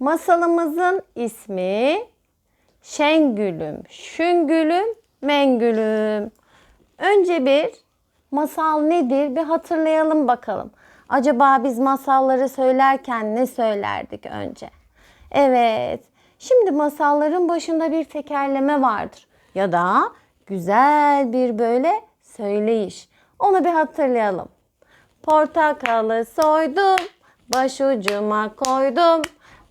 Masalımızın ismi Şengülüm, Şüngülüm, Mengülüm. Önce bir masal nedir bir hatırlayalım bakalım. Acaba biz masalları söylerken ne söylerdik önce? Evet, şimdi masalların başında bir tekerleme vardır. Ya da güzel bir böyle söyleyiş. Onu bir hatırlayalım. Portakalı soydum, başucuma koydum.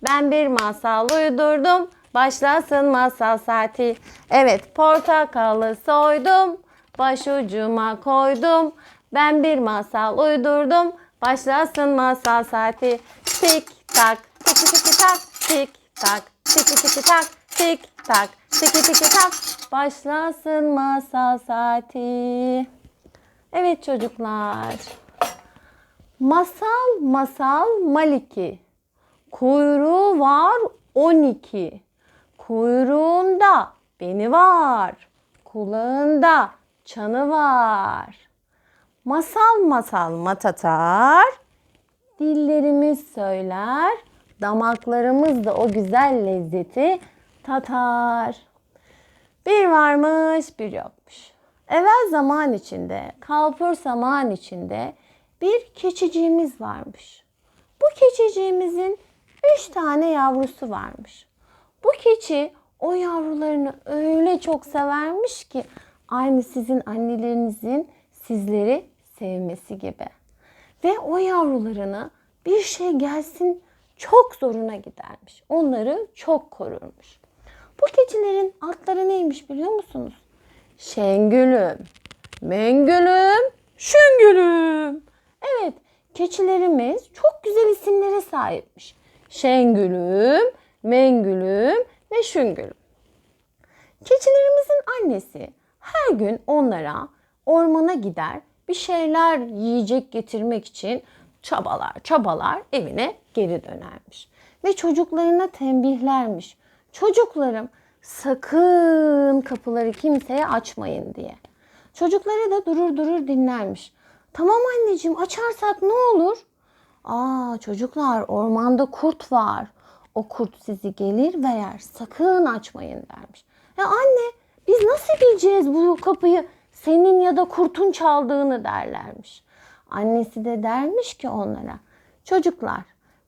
Ben bir masal uydurdum, başlasın masal saati. Evet, portakalı soydum, başucuma koydum. Ben bir masal uydurdum, başlasın masal saati. Tik tak, tiki tiki tak, tik tak, tiki tiki tak, tik tak, tiki tiki tak. Başlasın masal saati. Evet çocuklar. Masal masal maliki. Kuyruğu var 12. Kuyruğunda beni var. Kulağında çanı var. Masal masal matatar. Dillerimiz söyler. Damaklarımız da o güzel lezzeti tatar. Bir varmış bir yokmuş. Evvel zaman içinde, kalpur zaman içinde bir keçiciğimiz varmış. Bu keçiciğimizin üç tane yavrusu varmış. Bu keçi o yavrularını öyle çok severmiş ki aynı sizin annelerinizin sizleri sevmesi gibi. Ve o yavrularını bir şey gelsin çok zoruna gidermiş. Onları çok korurmuş. Bu keçilerin adları neymiş biliyor musunuz? Şengülüm, Mengülüm, Şüngülüm. Evet, keçilerimiz çok güzel isimlere sahipmiş. Şengülüm, Mengülüm ve Şüngülüm. Keçilerimizin annesi her gün onlara ormana gider, bir şeyler yiyecek getirmek için çabalar çabalar evine geri dönermiş. Ve çocuklarına tembihlermiş. Çocuklarım sakın kapıları kimseye açmayın diye. Çocukları da durur durur dinlermiş. Tamam anneciğim açarsak ne olur? Aa çocuklar ormanda kurt var. O kurt sizi gelir ve yer. Sakın açmayın dermiş. Ya anne biz nasıl bileceğiz bu kapıyı senin ya da kurtun çaldığını derlermiş. Annesi de dermiş ki onlara çocuklar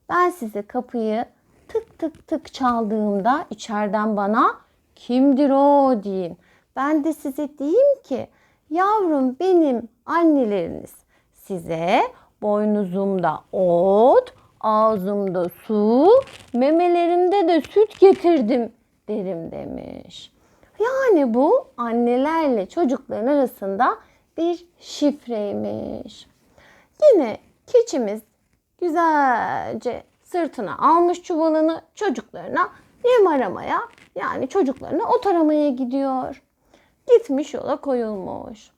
ben size kapıyı tık tık tık çaldığımda içeriden bana kimdir o deyin. Ben de size diyeyim ki yavrum benim anneleriniz size boynuzumda ot, ağzımda su, memelerimde de süt getirdim derim demiş. Yani bu annelerle çocukların arasında bir şifreymiş. Yine keçimiz güzelce sırtına almış çuvalını çocuklarına yem aramaya yani çocuklarına ot aramaya gidiyor. Gitmiş yola koyulmuş.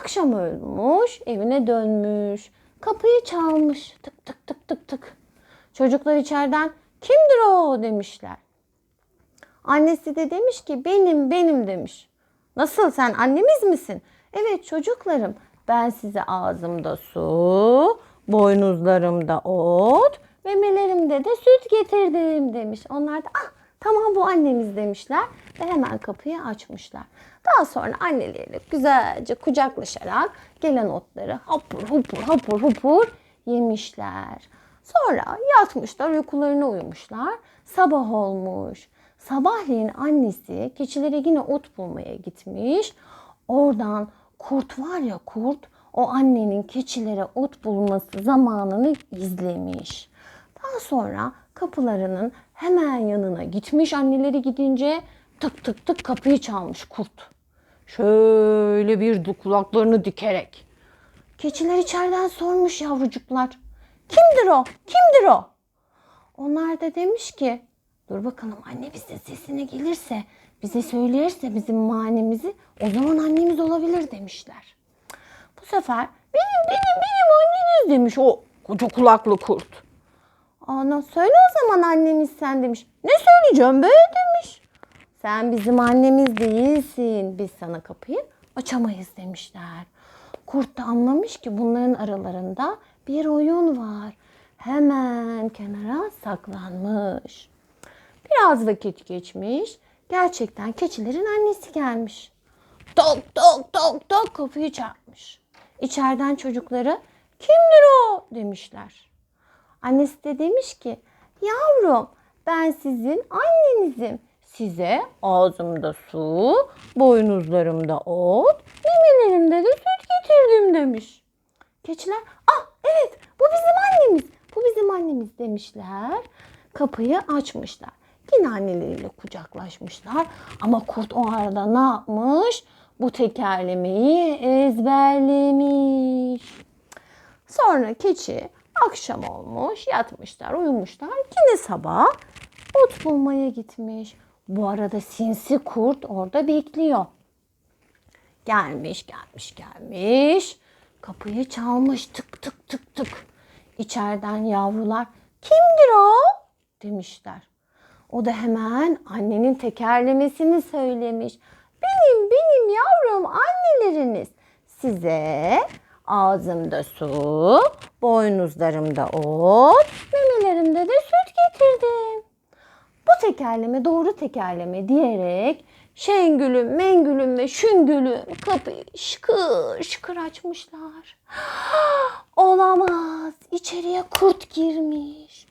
Akşam olmuş, evine dönmüş. Kapıyı çalmış. Tık tık tık tık tık. Çocuklar içeriden kimdir o demişler. Annesi de demiş ki benim benim demiş. Nasıl sen annemiz misin? Evet çocuklarım ben size ağzımda su, boynuzlarımda ot, memelerimde de süt getirdim demiş. Onlar da ah tamam bu annemiz demişler ve hemen kapıyı açmışlar. Daha sonra anneleriyle güzelce kucaklaşarak gelen otları hapur hupur hapur hupur yemişler. Sonra yatmışlar uykularına uyumuşlar. Sabah olmuş. Sabahleyin annesi keçilere yine ot bulmaya gitmiş. Oradan kurt var ya kurt o annenin keçilere ot bulması zamanını izlemiş. Daha sonra kapılarının hemen yanına gitmiş anneleri gidince tık tık tık kapıyı çalmış kurt. Şöyle bir kulaklarını dikerek. Keçiler içeriden sormuş yavrucuklar. Kimdir o? Kimdir o? Onlar da demiş ki dur bakalım anne bize sesine gelirse bize söylerse bizim manemizi o zaman annemiz olabilir demişler. Bu sefer benim benim benim anneniz demiş o koca kulaklı kurt. Ana söyle o zaman annemiz sen demiş. Ne söyleyeceğim be demiş. Sen bizim annemiz değilsin. Biz sana kapıyı açamayız demişler. Kurt da anlamış ki bunların aralarında bir oyun var. Hemen kenara saklanmış. Biraz vakit geçmiş. Gerçekten keçilerin annesi gelmiş. Tok tok tok tok kapıyı çarpmış. İçeriden çocukları kimdir o demişler. Annesi de demiş ki yavrum ben sizin annenizim. Size ağzımda su, boynuzlarımda ot, memelerimde de süt getirdim demiş. Keçiler ah evet bu bizim annemiz, bu bizim annemiz demişler. Kapıyı açmışlar. Yine anneleriyle kucaklaşmışlar. Ama kurt o arada ne yapmış? Bu tekerlemeyi ezberlemiş. Sonra keçi akşam olmuş, yatmışlar, uyumuşlar. Yine sabah ot bulmaya gitmiş. Bu arada sinsi kurt orada bekliyor. Gelmiş, gelmiş, gelmiş. Kapıyı çalmış tık tık tık tık. İçeriden yavrular kimdir o demişler. O da hemen annenin tekerlemesini söylemiş. Benim benim yavrum anneleriniz size ağzımda su, boynuzlarımda ot, memelerimde de süt getirdim. Bu tekerleme doğru tekerleme diyerek Şengül'üm, Mengül'üm ve Şüngül'üm kapıyı şıkır şıkır açmışlar. Olamaz. İçeriye kurt girmiş.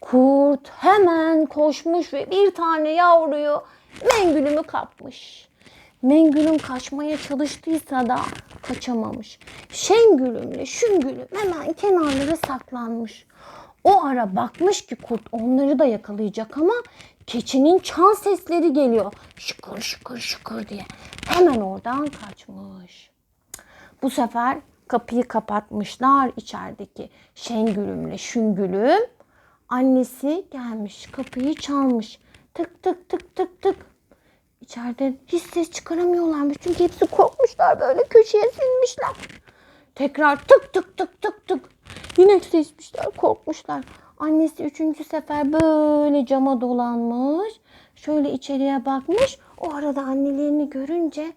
Kurt hemen koşmuş ve bir tane yavruyu Mengül'ümü kapmış. Mengül'üm kaçmaya çalıştıysa da kaçamamış. Şengül'ümle Şüngül'üm hemen kenarlara saklanmış. O ara bakmış ki kurt onları da yakalayacak ama keçinin çan sesleri geliyor. Şıkır şıkır şıkır diye. Hemen oradan kaçmış. Bu sefer kapıyı kapatmışlar içerideki Şengül'ümle Şüngül'üm. Annesi gelmiş kapıyı çalmış. Tık tık tık tık tık. İçeride hiç ses çıkaramıyorlarmış. Çünkü hepsi korkmuşlar böyle köşeye sinmişler. Tekrar tık tık tık tık tık. Yine sesmişler, korkmuşlar. Annesi üçüncü sefer böyle cama dolanmış. Şöyle içeriye bakmış. O arada annelerini görünce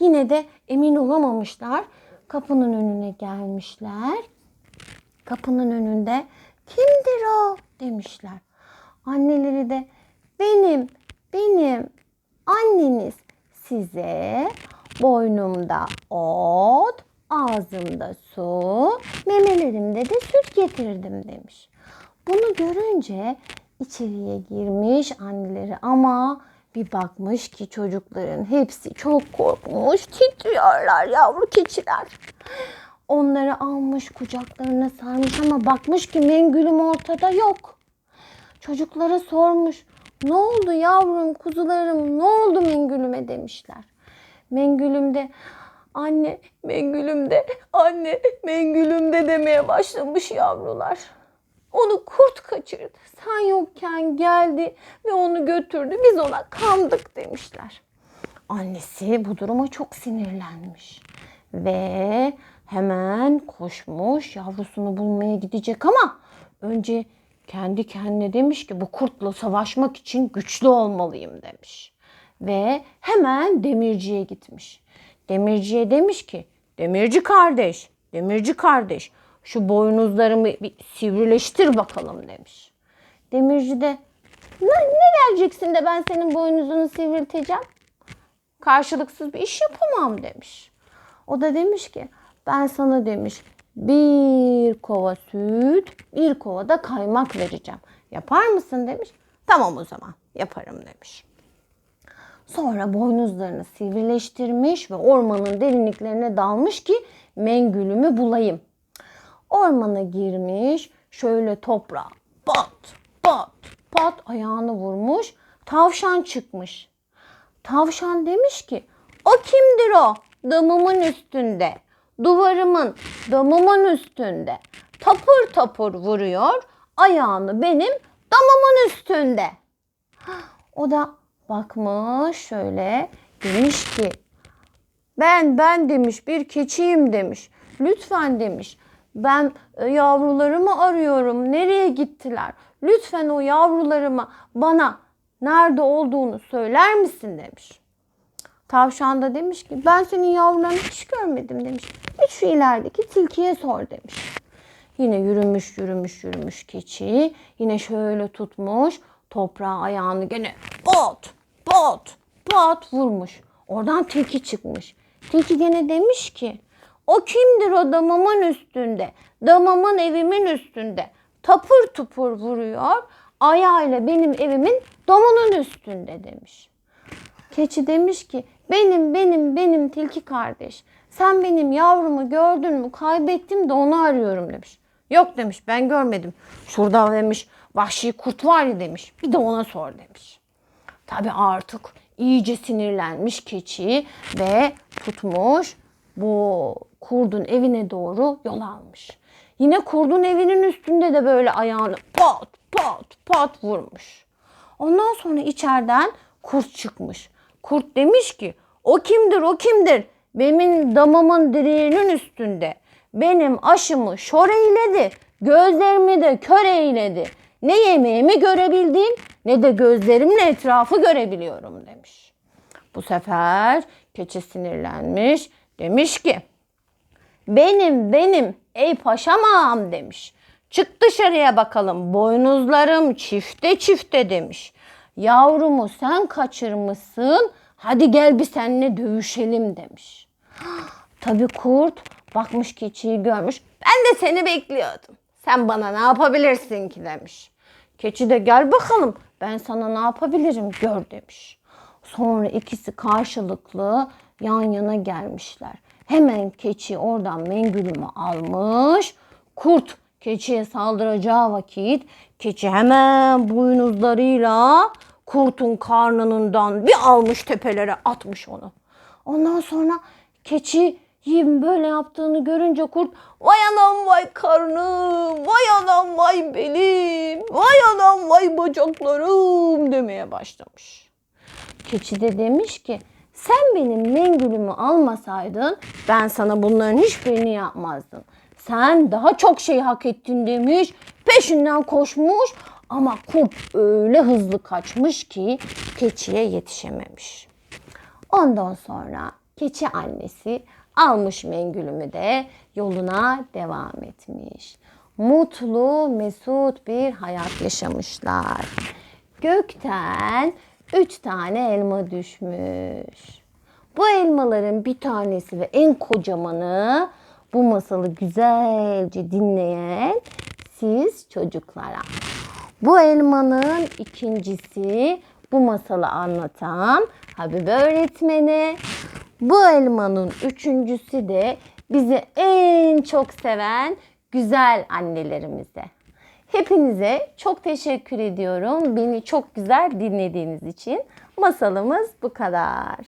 yine de emin olamamışlar. Kapının önüne gelmişler. Kapının önünde kimdir o demişler. Anneleri de benim, benim anneniz size boynumda ot, ağzımda su, memelerimde de süt getirdim demiş. Bunu görünce içeriye girmiş anneleri ama bir bakmış ki çocukların hepsi çok korkmuş, titriyorlar yavru keçiler. Onları almış kucaklarına sarmış ama bakmış ki Mengül'üm ortada yok. Çocuklara sormuş. Ne oldu yavrum, kuzularım, ne oldu Mengül'üme demişler. Mengül'üm de anne Mengül'üm de anne Mengül'üm de demeye başlamış yavrular. Onu kurt kaçırdı. Sen yokken geldi ve onu götürdü. Biz ona kandık demişler. Annesi bu duruma çok sinirlenmiş. Ve hemen koşmuş yavrusunu bulmaya gidecek ama önce kendi kendine demiş ki bu kurtla savaşmak için güçlü olmalıyım demiş. Ve hemen demirciye gitmiş. Demirciye demiş ki demirci kardeş, demirci kardeş şu boynuzlarımı bir sivrileştir bakalım demiş. Demirci de ne, ne vereceksin de ben senin boynuzunu sivrilteceğim? Karşılıksız bir iş yapamam demiş. O da demiş ki ben sana demiş bir kova süt, bir kova da kaymak vereceğim. Yapar mısın demiş. Tamam o zaman yaparım demiş. Sonra boynuzlarını sivrileştirmiş ve ormanın derinliklerine dalmış ki Mengül'ümü bulayım. Ormana girmiş, şöyle toprağa pat pat pat ayağını vurmuş. Tavşan çıkmış. Tavşan demiş ki o kimdir o damımın üstünde duvarımın damımın üstünde tapır tapır vuruyor ayağını benim damımın üstünde. O da bakmış şöyle demiş ki ben ben demiş bir keçiyim demiş. Lütfen demiş ben e, yavrularımı arıyorum. Nereye gittiler? Lütfen o yavrularıma bana nerede olduğunu söyler misin demiş. Tavşan da demiş ki ben senin yavrularını hiç görmedim demiş. Git şu ilerideki tilkiye sor demiş. Yine yürümüş yürümüş yürümüş keçi. Yine şöyle tutmuş. toprağa ayağını gene pot pot pot vurmuş. Oradan tilki çıkmış. Tilki gene demiş ki o kimdir o damamın üstünde? Damamın evimin üstünde. Tapır tupur vuruyor. Ayağıyla benim evimin damının üstünde demiş. Keçi demiş ki benim benim benim tilki kardeş. Sen benim yavrumu gördün mü kaybettim de onu arıyorum demiş. Yok demiş ben görmedim. Şurada demiş vahşi kurt var ya demiş. Bir de ona sor demiş. Tabi artık iyice sinirlenmiş keçi ve tutmuş bu kurdun evine doğru yol almış. Yine kurdun evinin üstünde de böyle ayağını pat pat pat vurmuş. Ondan sonra içeriden kurt çıkmış. Kurt demiş ki o kimdir o kimdir? Benim damamın direğinin üstünde. Benim aşımı şor eyledi. Gözlerimi de kör eyledi. Ne yemeğimi görebildim ne de gözlerimle etrafı görebiliyorum demiş. Bu sefer keçi sinirlenmiş. Demiş ki benim benim ey paşam ağam demiş. Çık dışarıya bakalım boynuzlarım çifte çifte demiş. Yavrumu sen kaçırmışsın hadi gel bir seninle dövüşelim demiş. Tabii kurt bakmış keçiyi görmüş. Ben de seni bekliyordum. Sen bana ne yapabilirsin ki demiş. Keçi de gel bakalım ben sana ne yapabilirim gör demiş. Sonra ikisi karşılıklı yan yana gelmişler. Hemen keçi oradan mengülümü almış. Kurt keçiye saldıracağı vakit keçi hemen boynuzlarıyla kurtun karnından bir almış tepelere atmış onu. Ondan sonra keçi yiyim böyle yaptığını görünce kurt vay anam vay karnım, vay anam vay belim, vay anam vay bacaklarım demeye başlamış. Keçi de demiş ki sen benim mengülümü almasaydın ben sana bunların hiçbirini yapmazdım. Sen daha çok şey hak ettin demiş. Peşinden koşmuş ama kurt öyle hızlı kaçmış ki keçiye yetişememiş. Ondan sonra keçi annesi almış mengülümü de yoluna devam etmiş. Mutlu, mesut bir hayat yaşamışlar. Gökten üç tane elma düşmüş. Bu elmaların bir tanesi ve en kocamanı bu masalı güzelce dinleyen siz çocuklara. Bu elmanın ikincisi bu masalı anlatan Habibe öğretmeni. Bu elmanın üçüncüsü de bizi en çok seven güzel annelerimize. Hepinize çok teşekkür ediyorum. Beni çok güzel dinlediğiniz için. Masalımız bu kadar.